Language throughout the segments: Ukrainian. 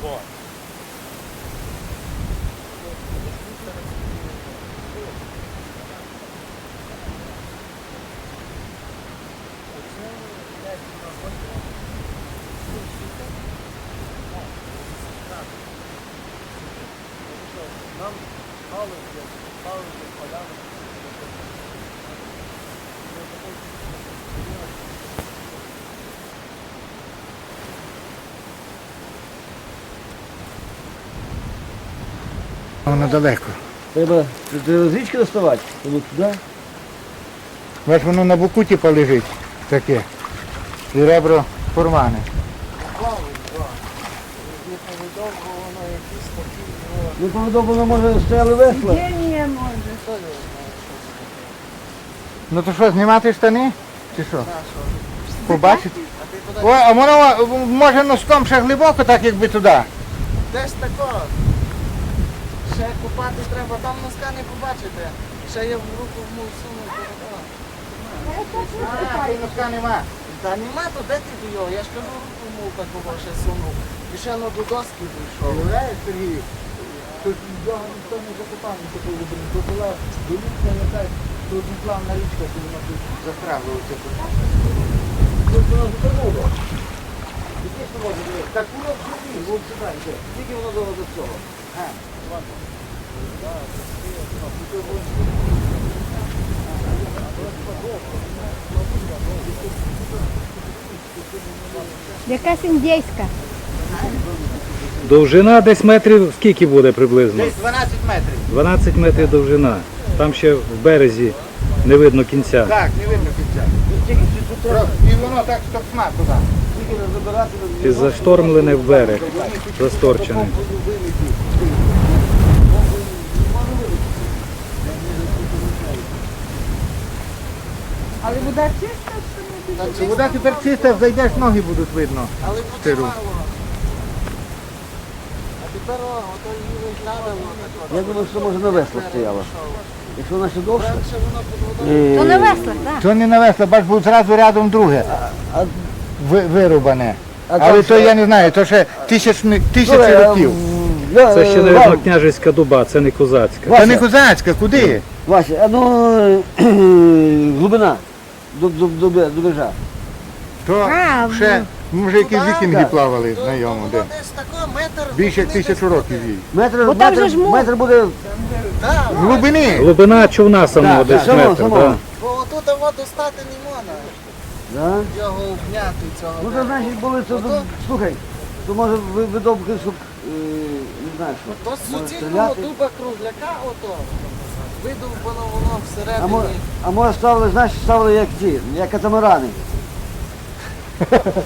boy. Воно далеко. Треба, треба з річки доставати. Воно туди. Бач, воно на боку типа лежить таке. І ребро порване. Воно ну, Ну, повідомлено, може, стояли весла. Може. його знає, що це. Ну то що, знімати штани? Чи що? Побачити? А ти куди? О, а воно може носком ще глибоко, так якби туди. Десь тако. Ще купати треба, там носка не побачите. Ще я в руку вмов. А, тут носка нема. Та нема, то де ти до його? Я ж кажу, руку вмов такого ще сунув. І ще на до доски вийшов. Уявляєш, Сергій? Тут його ніхто не закопав, не такого блін. Тут була долівка якась, тут плавна річка, то вона тут застрягла оце тут. Воно воно буде? Так воно в сюди йде. Скільки воно до цього? А, ладно. Якась індійська. Довжина десь метрів скільки буде приблизно? Десь 12 метрів. 12 метрів довжина. Там ще в березі не видно кінця. Так, не видно кінця. І воно так стопна туди. тільки не забирати. І заштормлене в берег, засторчене. Але вода чиста, що не Це вода тепер чиста, зайдеш, ноги будуть видно. Але буде мало. А тепер о, ото її виглядало. Я думаю, що може на веслах стояла. Якщо вона ще довше. Раніше воно під водою. То на веслах, так. То не навесло, бач, був зразу рядом друге А, ви- вирубане. а Але там то я не знаю, то ще тисячні, тисячі Слухай, а, років. я, Це ще, е, навіть, Вань, княжицька дуба, це не козацька. Та не козацька, куди? Вася, а ну глибина до, до, до, до бережа. То А, ще, може, якісь Ну, вікінги плавали на йому. Де. десь тако, метр. Більше як тисячу років їй. Метр, Бо там метр, ж мов. метр буде Так, Глибини. Глибина човна самого Так, десь так. Метр. самого. Да. бо отут воду стати не можна. Да? Його обняти цього. Ну то значить були це. Ото- Слухай, то може ви видобки, щоб е, не знаю що. То з може суцільного стріляти. дуба кругляка ото. Видовбано воно А всередині. а може ставили, знаєш, ставили як ці, як катамарани.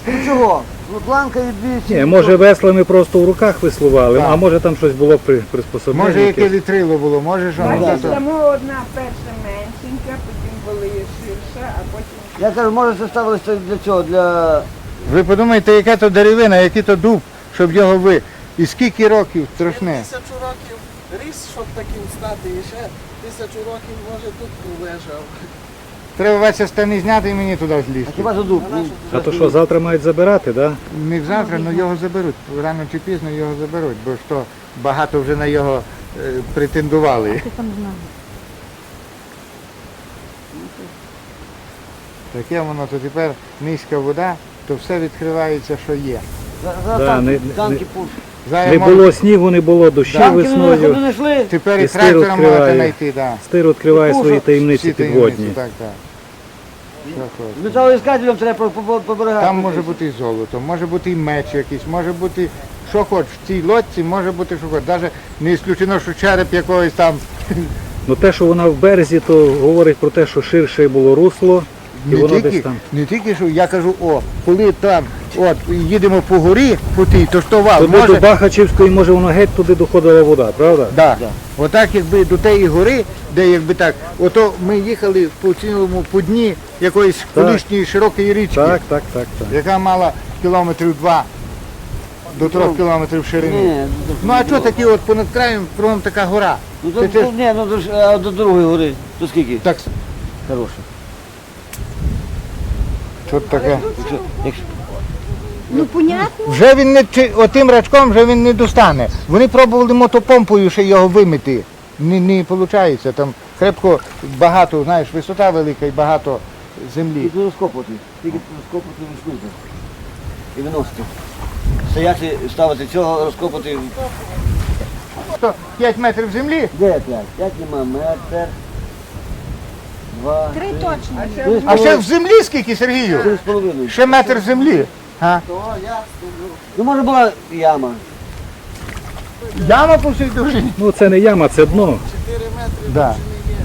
Ну чого? Ну, планка і дві ці. Ні, може веслами просто в руках веслували, Так. а може там щось було при приспособлення. Може, яке якесь. вітрило було, може, що Ну, ну. Тому одна перша меншенька, потім були ширша, а потім Я кажу, може це ставили це для цього, для... Ви подумайте, яка то деревина, який то дуб, щоб його ви. І скільки років страшне. Тисячу років ріс, щоб таким стати, і ще тисячу років може тут пролежав. Треба Вася штани зняти і мені туди А злізти. хіба за дуб? А то що, завтра мають забирати, так? Да? Не завтра, але його заберуть. Рано чи пізно його заберуть, бо ж то багато вже на його е, претендували. ти там знав. Таке воно, то тепер низька вода, то все відкривається, що є. за, за Да, танки, не- танки не-. Зараз Не було снігу, не було Танки не весною. Тепер і стир можете відкриває. знайти, да. Стир відкриває Ну, свої таємниці підводні. Так, так. Металоіскателем треба по, по, по берегах. Там може бути і золото, може бути і меч якийсь, може бути що хочеш. В цій лодці може бути що хочеш. Навіть не ісключено, що череп якогось там Ну те, що вона в березі, то говорить про те, що ширше було русло, і не воно тільки, десь там. не тільки що я кажу, о, коли там от їдемо по горі, по тій, то ж то вал, Туди може, до Бахачівської, може, воно геть туди доходила вода, правда? да. Да. Отак, якби до тієї гори, де якби так, ото ми їхали по цілому по дні якоїсь Так. колишньої широкої річки, Так, так, так, так. яка мала кілометрів два до трьох кілометрів ширини. Ні, Ну а що такі от понад краєм кругом така гора? ну, Це то, ти ж- ні, ну, то ж, а до другої гори, то скільки? Так, Хороше. Що таке? Ну, понятно. Вже він не чи- отим рачком вже він не достане. Вони пробували мотопомпою ще його вимити. Не, не виходить. Там крепко багато, знаєш, висота велика і багато землі. Тільки розкопувати. Тільки розкопувати вишнути. І виносити. Стояти, ставити цього, розкопати. То 5 метрів землі, Де п'ять? П'ять нема. Метр. Два. Три точно. А ще а ще в землі скільки, Сергію? Три з половиною. Ще метр землі. А? То я Ну може була яма. Яма по всій довжині. Ну це не яма, це дно. 4 метри Да. довжини є.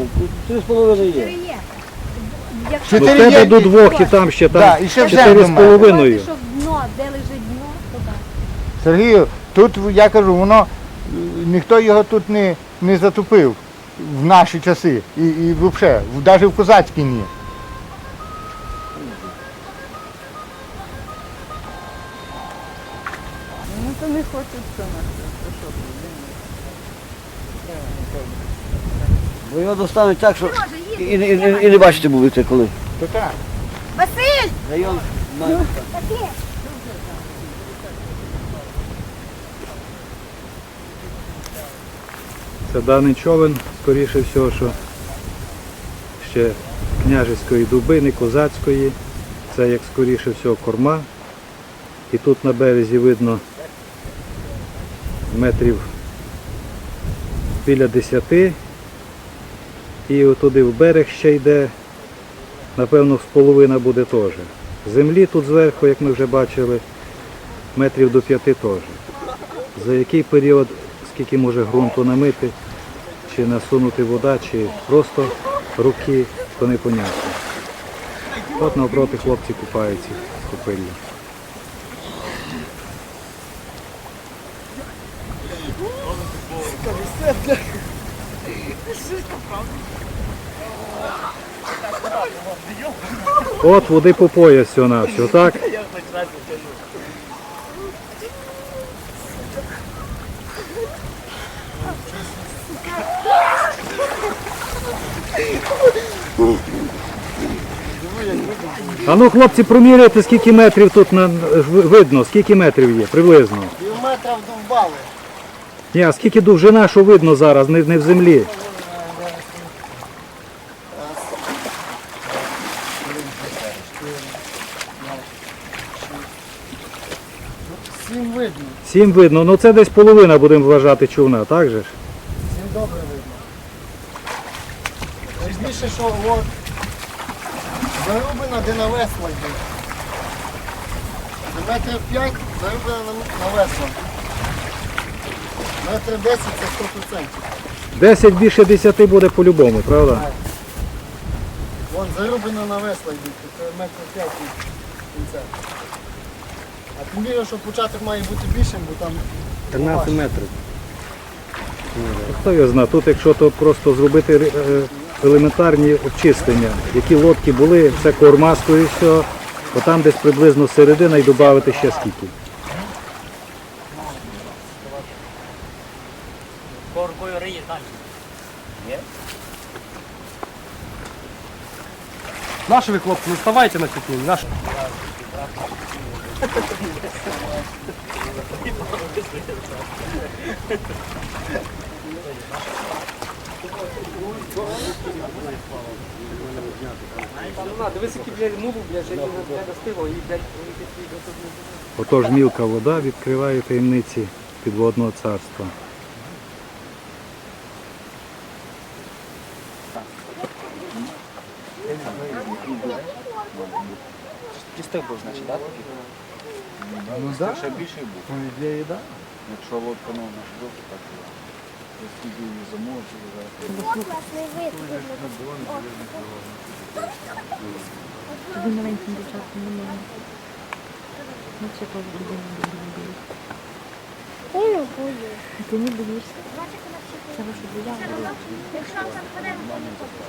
Ні, тут три з половиною Чотири є. є. Ну, в Чотири тебе є. до двох і там ще Да, там і ще в чотири землю з має. половиною. Щоб дно, де лежить дно, то так. Сергію, тут я кажу, воно е, ніхто його тут не, не затопив в наші часи. І, і взагалі, навіть в козацькій ні. ну то не буде? Бо його достануть так, що і, і, і, і не бачите будете коли. То так. Василь! Район має. Це даний човен, скоріше всього, що ще княжеської дубини, козацької. Це як скоріше всього корма. І тут на березі видно метрів біля 10. І отуди в берег ще йде, напевно, з половина буде теж. Землі тут зверху, як ми вже бачили, метрів до 5 теж. За який період, скільки може ґрунту намити, чи насунути вода, чи просто руки, то непонятно. От навпроти хлопці купаються в. От води по пояс всього на все, так? А ну, хлопці, проміряйте, скільки метрів тут на, видно, скільки метрів є, приблизно. Пів метра вдовбали. Ні, а скільки довжина, що видно зараз, не, не в землі. Сім видно. Сім видно, ну це десь половина будемо вважати човна, так же ж? Сім добре видно. Найбільше, що от зарубина, де на весла йде. Це метрів 5 зарубина на, на весла. Метр 10 це 100%. 10 більше 10 буде по-любому, правда? Вон зарубина на весла йдуть, це метр 5 кінця. А тим більше, що початок має бути більшим, бо там 13 метрів. Хто його знає, тут якщо то просто зробити е, елементарні обчислення, які лодки були, це кормаскою все, то там десь приблизно середина і додати ще скільки. Наши вы, хлопцы, не вставайте на цепи, наши. Ну, на, дивись, які, блядь, муву, блядь, достигло, і, блядь, вони такі, ну, Отож мілка вода відкриває таємниці підводного царства. Чистий був, значить, так? Ну так, Ще більший був. по ідеї, так. Якщо лодка ну, наш був, то так Класний вид. Тобі маленьким дівчаткам не можна. Ну, це теж буде не. Я не боюсь. А ти не боїшся? Це ваша боялася. Якщо там подаємо, то не буде.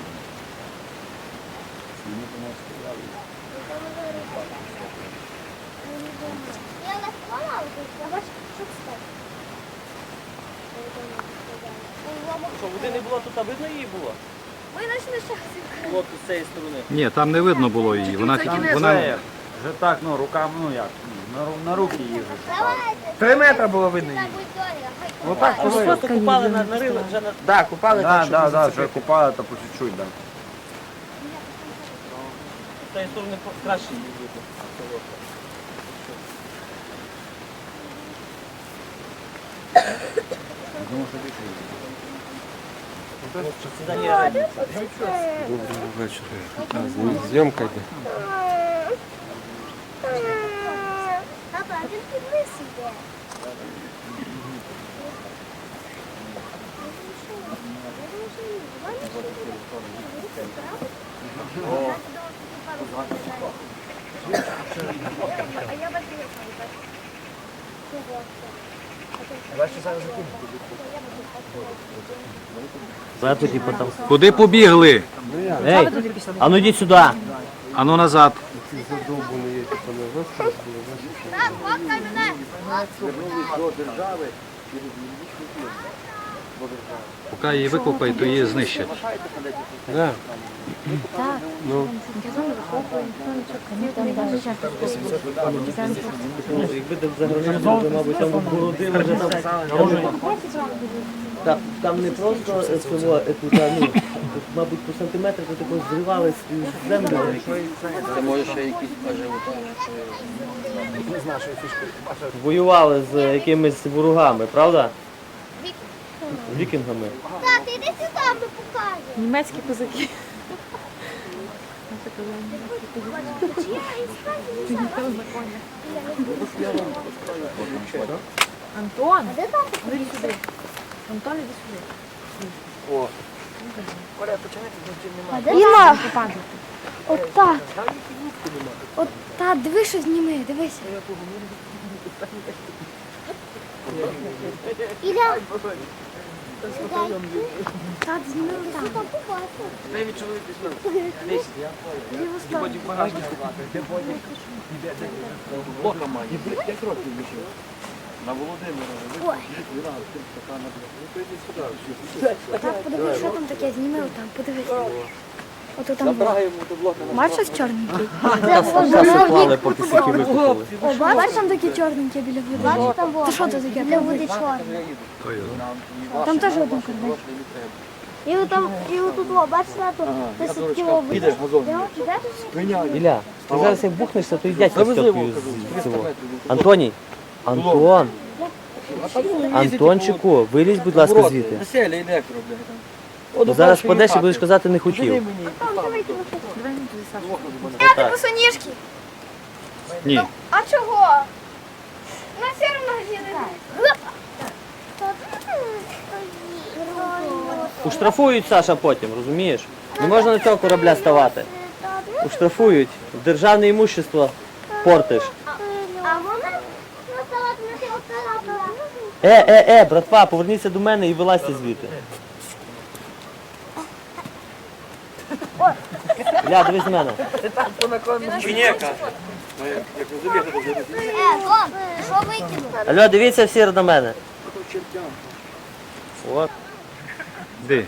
впаде, Я не вкладала, я бачу, що це. Що, води не було, тут а видно її було? Ми знайшли шахтик. Хлопці з цієї сторони. Ні, там не видно було її. Вона, вона Вже так, ну, руками, ну як, на, ру- на руки її вже. Три метри було видно її. Ну так, А ви просто купали на нарили вже на... Да, купали Да, так, щоб не да, зацепити. купали, то по чуть-чуть, да. З цієї сторони по- краще її видно. Зйомка йде. Папа, а він підвис іде. А я куди побігли? Ей, а ну йдіть сюди. Ану назад. Так, фоткай мене. Поки її викопають, то її знищать. Да. Так, ну. Якби там загрозили, мабуть, там обгородили вже там. Там, там не просто е, село, е, ну, мабуть, по сантиметру тут також зривали з- землю. Воювали з якимись ворогами, правда? Вікінгами. Так, іди сюди, ми покажемо. Німецькі козаки. Антон, Де там? іди сюди. Антон, іди сюди. А де Іна! От так. От так, диви, що зніми, дивися. Іля. Так, зніми там. Ліву сторону. Ой. Так, подивись, що там таке, зніми там, подивись. Ото там. Бачиш чорненький? Засипали, поки сики викопали. О, бачиш там таке чорненьке біля води? Та що це таке? Для води чорне. Там теж один кордон. І отам, і отут, о, бачиш, тут, ти сутки ловиш. Ідеш, Ілля, ти зараз як бухнешся, то й дядька з з цього. Антоній, Антон, Антончику, вилізь, будь ласка, звідти. Веселі електро, блядь. Бо зараз падеш і будеш казати не хотів. Ти босоніжки. Ні. А чого? На все одно. Уштрафують Саша потім, розумієш? Не можна на цього корабля ставати. Уштрафують. Державне імущество портиш. А вона на цього Е, е, е, братва, поверніться до мене і вилазьте звідти. Ля, дивись на мене. Е, Том, що викинув? Алло, дивіться всі на мене. От. Де?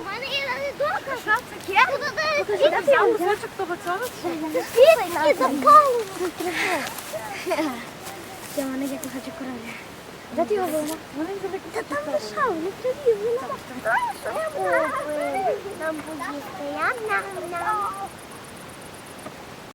У мене є навіть дошка, що це таке? Я взяв Кусочок того цього? Скільки запалено? Це мене є кусочок кораля. Де ти його вима? Та там лишав, не тобі, вима. Там поїсти, я нам.